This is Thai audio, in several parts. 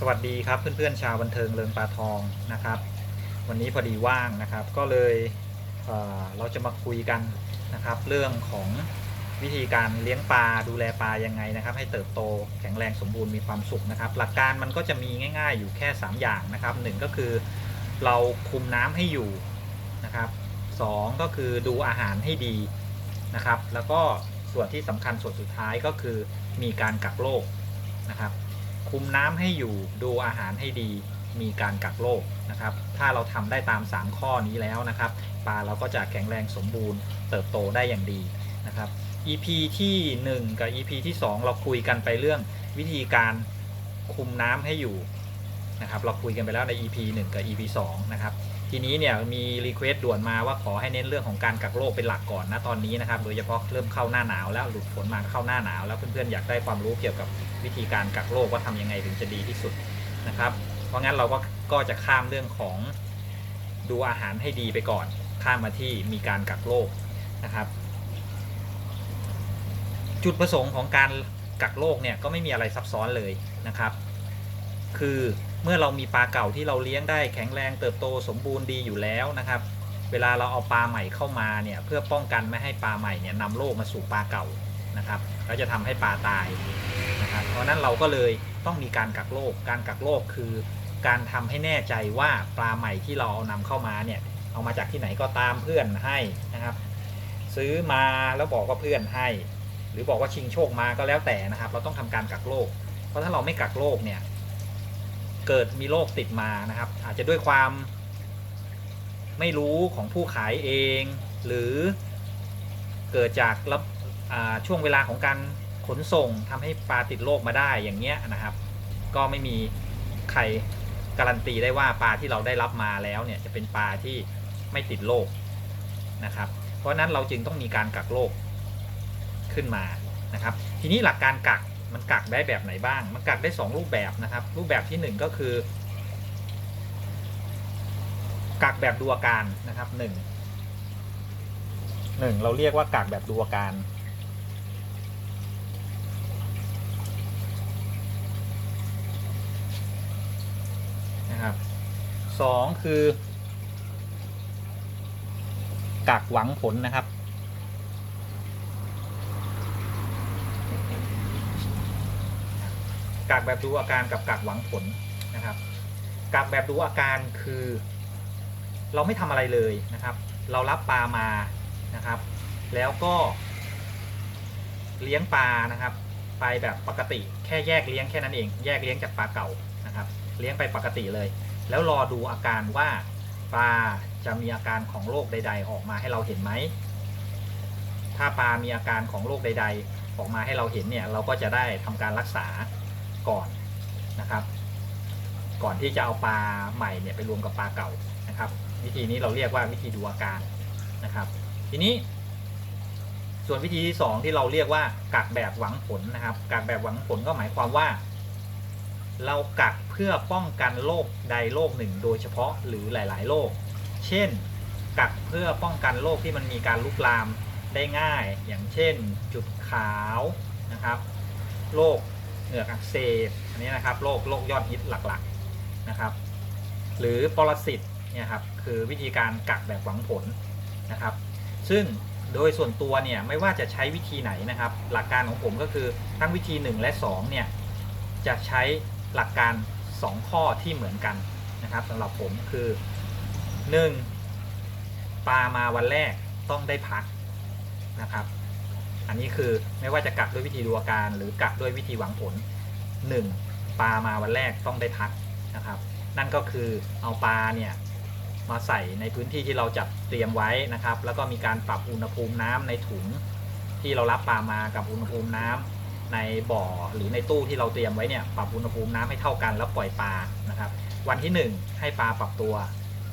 สวัสดีครับเพื่อนๆชาวบันเทิงเริงปลาทองนะครับ วันนี้พอดีว่างนะครับ ก็เลยเเราจะมาคุยกันนะครับ เรื่องของวิธีการเลี้ยงปลาดูแลปลายังไงนะครับ ให้เติบโตแข็งแรงสมบูรณ์มีความสุขนะครับ หลักการมันก็จะมีง่าย ๆ อยู่แค่ 3 อย่างนะครับหนึ่งก็คือเราคุมน้ำให้อยู่นะครับสองก็คือดูอาหารให้ดีนะครับ แล้วก็ส่วนที่สำคัญส่วนสุดท้ายก็คือมีการกักโรคนะครับ คุมน้ำให้อยู่ดูอาหารให้ดี มีการกักโรคนะครับ ถ้าเราทำได้ตาม 3 ข้อนี้แล้วนะครับปลาเราก็จะแข็งแรงสมบูรณ์ เติบโตได้อย่างดีนะครับ EP ที่ 1 กับ EP ที่ 2 เราคุยกันไปเรื่องวิธีการคุมน้ำให้อยู่นะครับ เราคุยกันไปแล้วใน EP 1 กับ EP 2 นะครับ ทีนี้เนี่ยมีรีเควสด่วนมาว่าขอให้เน้นเรื่องของการกักโรคเป็นหลักก่อนนะตอนนี้นะครับ โดยเฉพาะเริ่มเข้าหน้าหนาวแล้วหลุดฝนมาเข้าหน้าหนาวแล้วเพื่อนๆอยากได้ความรู้เกี่ยวกับวิธีการกักโรคว่าทำยังไงถึงจะดีที่สุดนะครับ เพราะงั้นเราก็ก็จะข้ามเรื่องของดูอาหารให้ดีไปก่อน ข้ามมาที่มีการกักโรคนะครับ จุดประสงค์ของการกักโรคเนี่ยก็ไม่มีอะไรซับซ้อนเลยนะครับ คือ เมื่อเรามีปลาเก่าที่เราเลี้ยงได้แข็งแรงเติบโตสมบูรณ์ดีอยู่แล้วนะครับ เวลาเราเอาปลาใหม่เข้ามาเนี่ยเพื่อป้องกันไม่ให้ปลาใหม่เนี่ยนำโรคมาสู่ปลาเก่านะครับแล้วจะทำให้ปลาตายนะครับเพราะนั้นเราก็เลยต้องมีการกักโรคการกักโรคคือ การทำให้แน่ใจว่าปลาใหม่ที่เราเอานำเข้ามาเนี่ยเอามาจากที่ไหนก็ตามเพื่อนให้นะครับ ซื้อมาแล้วบอกว่าเพื่อนให้ หรือบอกว่าชิงโชคมาก็แล้วแต่นะครับ เราต้องทำการกักโรคเพราะถ้าเราไม่กักโรคเนี่ย เกิดมีโรคติดมานะครับ อาจจะด้วยความไม่รู้ของผู้ขายเอง หรือเกิดจากรับช่วงเวลาของการขนส่งทำให้ปลาติดโรคมาได้อย่างเงี้ยนะครับ ก็ไม่มีใครการันตีได้ว่าปลาที่เราได้รับมาแล้วเนี่ยจะเป็นปลาที่ไม่ติดโรคนะครับ เพราะนั้นเราจึงต้องมีการกักโรคขึ้นมานะครับ ทีนี้หลักการกัก มันกักได้แบบไหนบ้าง มันกักได้ 2 รูปแบบนะครับ รูปแบบที่ 1 ก็คือ กักแบบดูอาการนะครับหนึ่งหนึ่งเราเรียกว่ากักแบบดูอาการ นะครับสองคือกักหวังผลนะครับ กักแบบดูอาการกับกักหวังผลนะครับกักแบบดูอาการคือ เราไม่ทำอะไรเลยนะครับ เรารับปลามานะครับ แล้วก็เลี้ยงปลานะครับ ไปแบบปกติแค่แยกเลี้ยงแค่นั้นเอง แยกเลี้ยงจากปลาเก่านะครับ เลี้ยงไปปกติเลย แล้วรอดูอาการว่าปลาจะมีอาการของโรคใด ๆ ออกมาให้เราเห็นไหมถ้าปลามีอาการของโรคใด ๆ ออกมาให้เราเห็นเนี่ย เราก็จะได้ทำการรักษา ก่อนนะครับ ก่อนที่จะเอาปลาใหม่เนี่ยไปรวมกับปลาเก่านะครับ วิธีนี้เราเรียกว่าวิธีดูอาการนะครับ ทีนี้ ส่วนวิธีที่สองที่เราเรียกว่ากักแบบหวังผลนะครับกักแบบหวังผลก็หมายความว่า เรากักเพื่อป้องกันโรคใดโรคหนึ่ง โดยเฉพาะหรือหลาย ๆโรคเช่นกักเพื่อป้องกันโรคที่มันมีการลุกลามได้ง่าย อย่างเช่น จุดขาวนะครับโรค เหงือกอักเสบอันนี้นะครับโรคโรคยอดฮิตหลักๆนะครับ หรือปรสิตเนี่ยครับคือวิธีการกักแบบหวังผลนะครับ ซึ่งโดยส่วนตัวเนี่ยไม่ว่าจะใช้วิธีไหนนะครับ หลักการของผมก็คือทั้งวิธี 1 และ2เนี่ยจะใช้หลักการ 2 ข้อที่เหมือนกันนะครับสำหรับผมคือ 1. ปลามาวันแรกต้องได้พักนะครับ อันนี้คือไม่ว่าจะกักด้วยวิธีดูอาการ หรือกักด้วยวิธีหวังผล 1. ปลามาวันแรกต้องได้พักนะครับ นั่นก็คือเอาปลาเนี่ยมาใส่ในพื้นที่ที่เราจัดเตรียมไว้นะครับ แล้วก็มีการปรับอุณหภูมิน้ำในถุงที่เรารับปลามากับอุณหภูมิน้ำในบ่อหรือในตู้ที่เราเตรียมไว้เนี่ยปรับอุณหภูมิน้ำให้เท่ากันแล้วปล่อยปลานะครับ วันที่ 1 ให้ปลาปรับตัว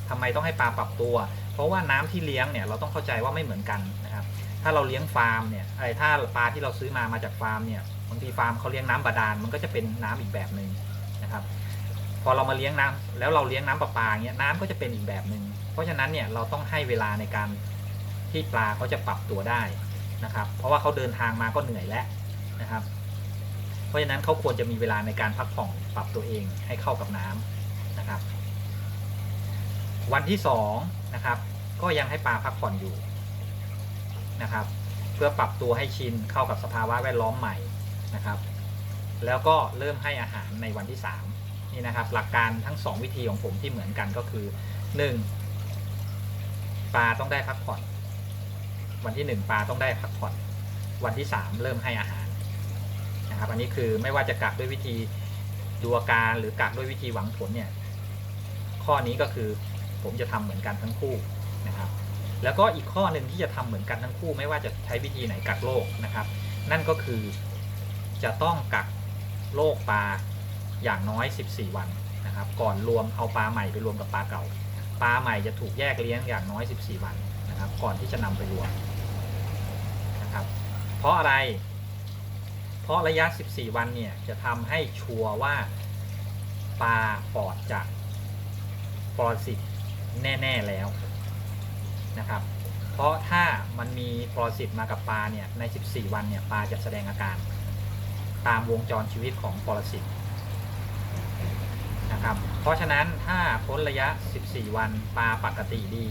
ทำไมต้องให้ปลาปรับตัว เพราะว่าน้ำที่เลี้ยงเนี่ยเราต้องเข้าใจว่าไม่เหมือนกันนะครับ ถ้าเราเลี้ยงฟาร์มเนี่ยไอ้ถ้าปลาที่เราซื้อมามาจากฟาร์มเนี่ยบางทีฟาร์มเขาเลี้ยงน้ำบาดาลมันก็จะเป็นน้ำอีกแบบหนึ่งนะครับ พอเรามาเลี้ยงน้ำแล้วเราเลี้ยงน้ำประปาเงี้ยน้ำก็จะเป็นอีกแบบหนึ่งเพราะฉะนั้นเนี่ยเราต้องให้เวลาในการที่ปลาเขาจะปรับตัวได้นะครับ เพราะว่าเขาเดินทางมาก็เหนื่อยแล้วนะครับ เพราะฉะนั้นเขาควรจะมีเวลาในการพักผ่อนปรับตัวเองให้เข้ากับน้ำนะครับ วันที่สองนะครับก็ยังให้ปลาพักผ่อนอยู่ นะครับ เพื่อปรับตัวให้ชินเข้ากับสภาวะแวดล้อมใหม่นะครับ แล้วก็เริ่มให้อาหารในวันที่สามนี่นะครับ หลักการทั้งสองวิธีของผมที่เหมือนกันก็คือหนึ่งปลาต้องได้พักผ่อน วันที่หนึ่งปลาต้องได้พักผ่อน วันที่สามเริ่มให้อาหารนะครับ อันนี้คือไม่ว่าจะกักด้วยวิธีดูอาการหรือกักด้วยวิธีหวังผลเนี่ยข้อนี้ก็คือผมจะทำเหมือนกันทั้งคู่นะครับ แล้วก็อีกข้อหนึ่งที่จะทำเหมือนกันทั้งคู่ไม่ว่าจะใช้วิธีไหนกักโรคนะครับ นั่นก็คือจะต้องกักโรคปลาอย่างน้อย 14 วันนะครับ ก่อนรวมเอาปลาใหม่ไปรวมกับปลาเก่า ปลาใหม่จะถูกแยกเลี้ยงอย่างน้อย 14 วันนะครับ ก่อนที่จะนำไปรวมนะครับ เพราะอะไร เพราะระยะ 14 วันเนี่ยจะทำให้ชัวร์ว่าปลาปลอดจากปรสิตแน่ ๆ แล้ว นะครับ เพราะถ้ามันมีปรสิตมากับปลาเนี่ยใน 14 วันเนี่ยปลาจะแสดงอาการ ตามวงจรชีวิตของปรสิตนะครับ เพราะฉะนั้นถ้าพ้นระยะ 14 วันปลาปกติดี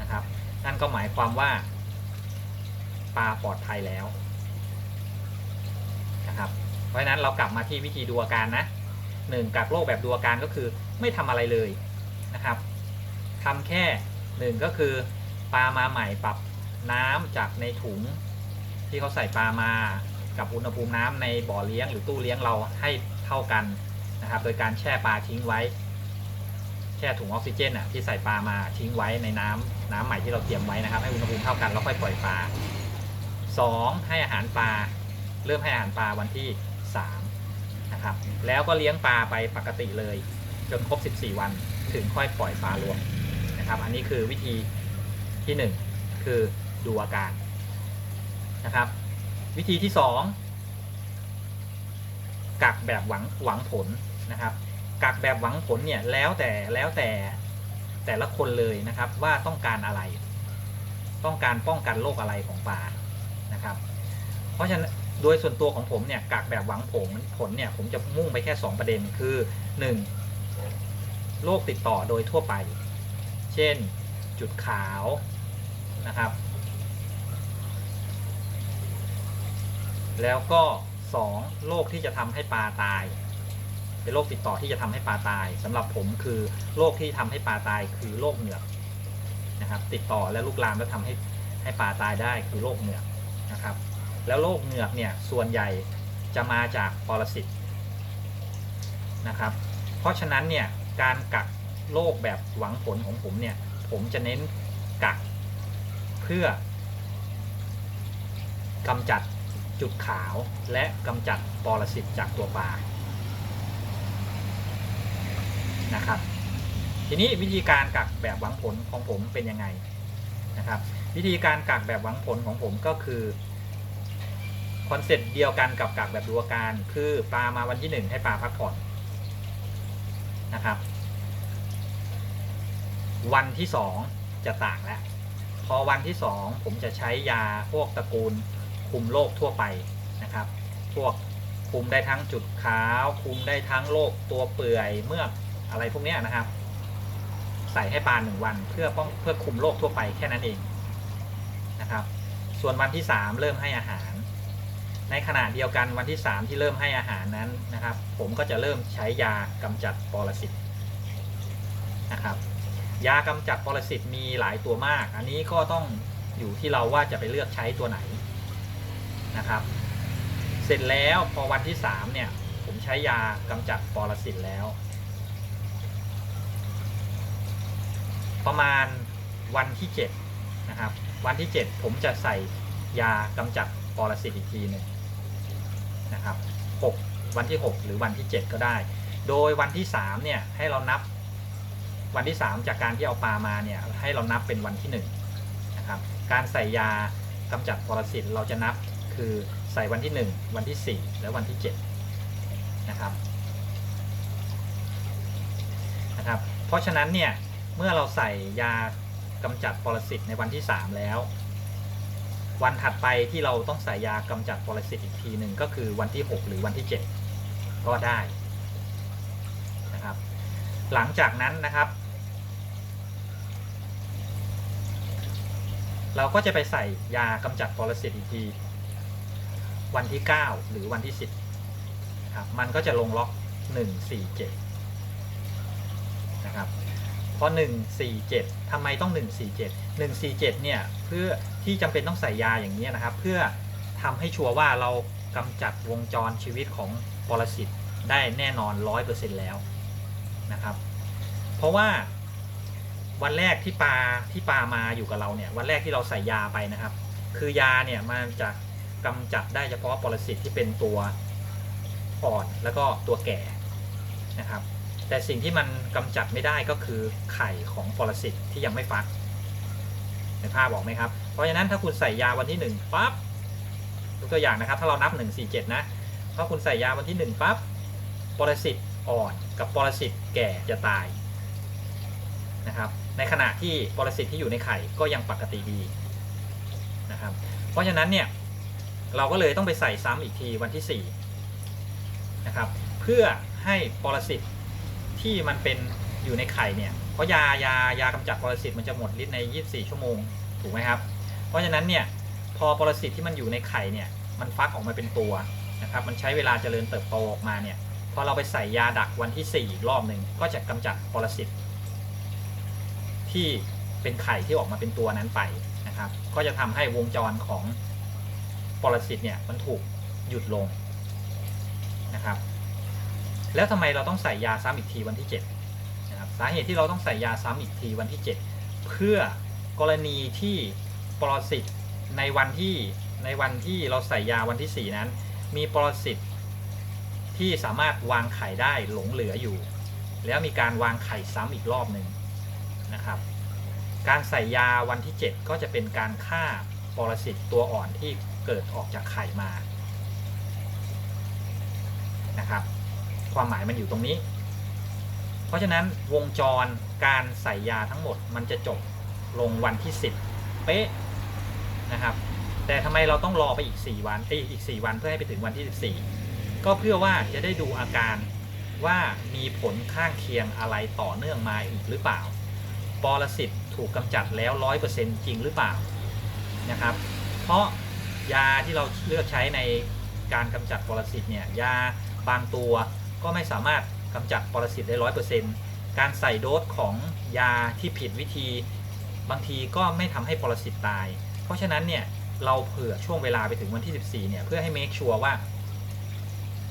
นะครับ นั่นก็หมายความว่าปลาปลอดภัยแล้วนะครับ เพราะฉะนั้นเรากลับมาที่วิธีดูอาการนะหนึ่งกักโรคแบบดูอาการก็คือไม่ทำอะไรเลยนะครับทำแค่หนึ่งก็คือ ปลามาใหม่ปรับน้ำจากในถุง ที่เขาใส่ปลามากับอุณหภูมิน้ำในบ่อเลี้ยงหรือตู้เลี้ยงเราให้เท่ากันนะครับ โดยการแช่ปลาทิ้งไว้ แช่ถุงออกซิเจนอะที่ใส่ปลามาทิ้งไว้ในน้ำน้ำใหม่ที่เราเตรียมไว้นะครับ ให้อุณหภูมิเท่ากันแล้วค่อยปล่อยปลาสองให้อาหารปลาเริ่มให้อาหารปลาวันที่สามนะครับ แล้วก็เลี้ยงปลาไปปกติเลย จนครบ 14 วันถึงค่อยปล่อยปลารวมนะครับ อันนี้คือวิธี ที่ 1 คือดูอาการนะครับ วิธีที่ 2 กักแบบหวังหวังผลนะครับ กักแบบหวังผลเนี่ยแล้วแต่แล้วแต่แต่ละคนเลยนะครับว่าต้องการอะไร ต้องการป้องกันโรคอะไรของปลานะครับ เพราะฉะนั้นโดยส่วนตัวของผมเนี่ยกักแบบหวังผลผลเนี่ยผมจะมุ่งไปแค่ 2 ประเด็นคือ 1. โรคติดต่อโดยทั่วไป เช่น จุดขาว นะครับ แล้วก็ 2. โรคที่จะทำให้ปลาตาย เป็นโรคติดต่อที่จะทำให้ปลาตายสำหรับผมคือโรคที่ทำให้ปลาตายคือโรคเหงือกนะครับ ติดต่อและลุกลามแล้วทำให้ให้ปลาตายได้คือโรคเหงือกนะครับ แล้วโรคเหงือกเนี่ยส่วนใหญ่จะมาจากปรสิตนะครับ เพราะฉะนั้นเนี่ยการกักโรคแบบหวังผลของผมเนี่ย ผมจะเน้นกัก เพื่อกำจัดจุดขาวและกำจัดปรสิตจากตัวปลานะครับ ทีนี้วิธีการกักแบบหวังผลของผมเป็นยังไงนะครับ วิธีการกักแบบหวังผลของผมก็คือคอนเซ็ปต์เดียวกันกับกักแบบดูอาการ คือปลามาวันที่หนึ่งให้ปลาพักผ่อนนะครับ วันที่สองจะต่างแล้ว พอวันที่สองผมจะใช้ยาพวกตระกูลคุมโรคทั่วไปนะครับ พวกคุมได้ทั้งจุดขาว คุมได้ทั้งโรคตัวเปื่อยเมือกอะไรพวกนี้นะครับ ใส่ให้ปลาหนึ่งวันเพื่อป้องเพื่อคุมโรคทั่วไปแค่นั้นเองนะครับ ส่วนวันที่สามเริ่มให้อาหาร ในขณะเดียวกันวันที่สามที่เริ่มให้อาหารนั้นนะครับ ผมก็จะเริ่มใช้ยากำจัดปรสิตนะครับ ยากำจัดปรสิตมีหลายตัวมาก อันนี้ก็ต้องอยู่ที่เราว่าจะไปเลือกใช้ตัวไหนนะครับ เสร็จแล้วพอวันที่สามเนี่ยผมใช้ยากำจัดปรสิตแล้ว ประมาณวันที่เจ็ดนะครับวันที่เจ็ดผมจะใส่ยากำจัดปรสิตอีกทีหนึ่งนะครับหกวันที่หกหรือวันที่เจ็ดก็ได้ โดยวันที่สามเนี่ยให้เรานับ วันที่ 3 จากการที่เอาปลามาเนี่ยให้เรานับเป็นวันที่1นะครับการใส่ยากำจัดปรสิตเราจะนับคือใส่วันที่ 1 วันที่ 4 และวันที่7นะครับนะครับ เพราะฉะนั้นเนี่ยเมื่อเราใส่ยากำจัดปรสิตในวันที่ 3 แล้ว วันถัดไปที่เราต้องใส่ยากำจัดปรสิตอีกทีหนึ่งก็คือวันที่ 6 หรือวันที่ 7 ก็ได้นะครับ หลังจากนั้นนะครับ เราก็จะไปใส่ยากำจัดปรสิตอีกทีวันที่ 9 หรือวันที่ 10ครับมันก็จะลงล็อก 147นะครับเพราะ147ทำไมต้อง 147 147 เนี่ยเพื่อที่จำเป็นต้องใส่ยาอย่างนี้นะครับ เพื่อทำให้ชัวร์ว่าเรากำจัดวงจรชีวิตของปรสิตได้แน่นอน 100%แล้วนะครับ เพราะว่า วันแรกที่ปลาที่ปลามาอยู่กับเราเนี่ย วันแรกที่เราใส่ยาไปนะครับ คือยาเนี่ยมันจะกำจัดได้เฉพาะปรสิตที่เป็นตัวอ่อนแล้วก็ตัวแก่นะครับ แต่สิ่งที่มันกำจัดไม่ได้ก็คือไข่ของปรสิตที่ยังไม่ฟักในภาพบอกไหมครับ เพราะฉะนั้นถ้าคุณใส่ยาวันที่หนึ่งปั๊บยกตัวอย่างนะครับ ถ้าเรานับ 1 4 7 นะถ้าคุณใส่ยาวันที่ 1ปั๊บปรสิตอ่อนกับปรสิตแก่จะตายนะครับ ในขณะที่ปรสิตที่อยู่ในไข่ก็ยังปกติดีนะครับ เพราะฉะนั้นเนี่ยเราก็เลยต้องไปใส่ซ้ำอีกทีวันที่4นะครับเพื่อให้ปรสิตที่มันเป็นอยู่ในไข่เนี่ยเพราะยายายากำจัดปรสิตมันจะหมดฤทธิ์ใน 24 ชั่วโมงถูกไหมครับ เพราะฉะนั้นเนี่ยพอปรสิตที่มันอยู่ในไข่เนี่ยมันฟักออกมาเป็นตัวนะครับมันใช้เวลาเจริญเติบโตออกมาเนี่ยพอเราไปใส่ยาดักวันที่4อีกรอบหนึ่งก็จะกำจัดปรสิต ที่เป็นไข่ที่ออกมาเป็นตัวนั้นไปนะครับ ก็จะทำให้วงจรของปรสิตเนี่ยมันถูกหยุดลงนะครับ แล้วทำไมเราต้องใส่ยาซ้ำอีกทีวันที่7นะครับสาเหตุที่เราต้องใส่ยาซ้ำอีกทีวันที่ 7 เพื่อกรณีที่ปรสิตในวันที่ในวันที่เราใส่ยาวันที่ 4 นั้น มีปรสิตที่สามารถวางไข่ได้หลงเหลืออยู่ แล้วมีการวางไข่ซ้ำอีกรอบหนึ่ง นะครับ การใส่ยาวันที่ 7 ก็จะเป็นการฆ่าปรสิตตัวอ่อนที่เกิดออกจากไข่มานะครับ ความหมายมันอยู่ตรงนี้ เพราะฉะนั้นวงจรการใส่ยาทั้งหมดมันจะจบลงวันที่ 10 เป๊ะนะครับ แต่ทำไมเราต้องรอไปอีก 4 วันเอ้ยอีก 4 วันเพื่อให้ไปถึงวันที่ 14 ก็เพื่อว่าจะได้ดูอาการว่ามีผลข้างเคียงอะไรต่อเนื่องมาอีกหรือเปล่า ปรสิตถูกกำจัดแล้ว100%จริงหรือเปล่านะครับ เพราะยาที่เราเลือกใช้ในการกำจัดปรสิตเนี่ยยาบางตัวก็ไม่สามารถกำจัดปรสิตได้ร้อยเปอร์เซ็นต์การใส่โดสของยาที่ผิดวิธี บางทีก็ไม่ทำให้ปรสิตตาย เพราะฉะนั้นเนี่ยเราเผื่อช่วงเวลาไปถึงวันที่ 14 เนี่ยเพื่อให้เมคชัวร์ว่า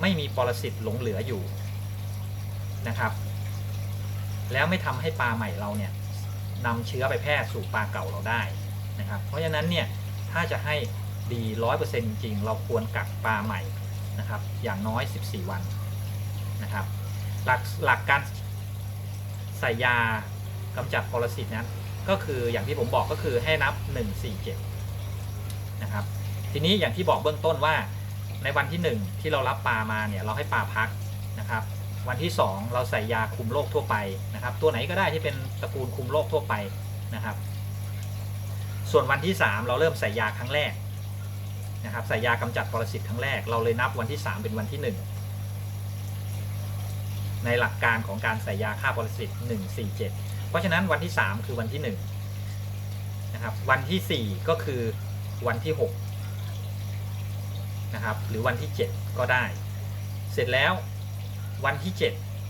ไม่มีปรสิตหลงเหลืออยู่นะครับ แล้วไม่ทำให้ปลาใหม่เราเนี่ย นำเชื้อไปแพร่สู่ปลาเก่าเราได้นะครับ เพราะฉะนั้นเนี่ยถ้าจะให้ดีร้อยเปอร์เซ็นต์จริง เราควรกักปลาใหม่นะครับ อย่างน้อย 14 วันนะครับ หลักหลักการใส่ยากำจัดปรสิตนั้นก็คืออย่างที่ผมบอกก็คือให้นับ 147นะครับ ทีนี้อย่างที่บอกเบื้องต้นว่าในวันที่ 1 ที่เรารับปลามาเนี่ยเราให้ปลาพักนะครับ วันที่ 2 เราใส่ยาคุมโรคทั่วไปนะครับ ตัวไหนก็ได้ที่เป็นตระกูลคุมโรคทั่วไปนะครับ ส่วนวันที่ 3 เราเริ่มใส่ยาครั้งแรกนะครับใส่ยากำจัดปรสิตครั้งแรกเราเลยนับวันที่ 3 เป็นวันที่ 1 ในหลักการของการใส่ยาฆ่าปรสิต147 เพราะฉะนั้นวันที่ 3 คือวันที่1นะครับวันที่ 4 ก็คือวันที่6นะครับหรือวันที่ 7 ก็ได้ เสร็จแล้ว วันที่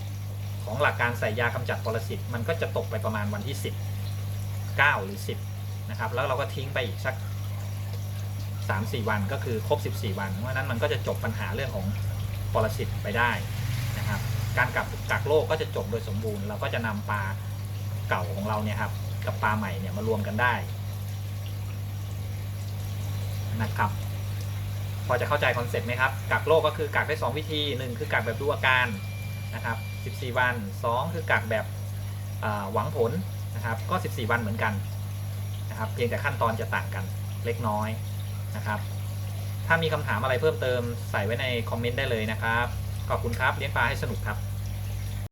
7 ของหลักการใส่ยากำจัดปรสิตมันก็จะตกไปประมาณวันที่ 10 9 หรือ 10นะครับแล้วเราก็ทิ้งไปอีกสัก 3-4 วันก็คือครบ 14 วัน เพราะนั้นมันก็จะจบปัญหาเรื่องของปรสิตไปได้นะครับการกักกักโรคก็จะจบโดยสมบูรณ์ เราก็จะนำปลาเก่าของเราเนี่ยครับกับปลาใหม่เนี่ยมารวมกันได้นะครับ อจะเข้าใจคอนเซ็ปต์ไหมครับกักโรคก็คือกักได้ 2 วิธี 1 คือกักแบบดูอาการนะครับ14 วัน 2 คือกักแบบหวังผลนะครับก็ 14 วันเหมือนกันนะครับเพียงแต่ขั้นตอนจะต่างกันเล็กน้อยนะครับ ถ้ามีคำถามอะไรเพิ่มเติมใส่ไว้ในคอมเมนต์ได้เลยนะครับ ขอบคุณครับเลี้ยงปลาให้สนุกครับ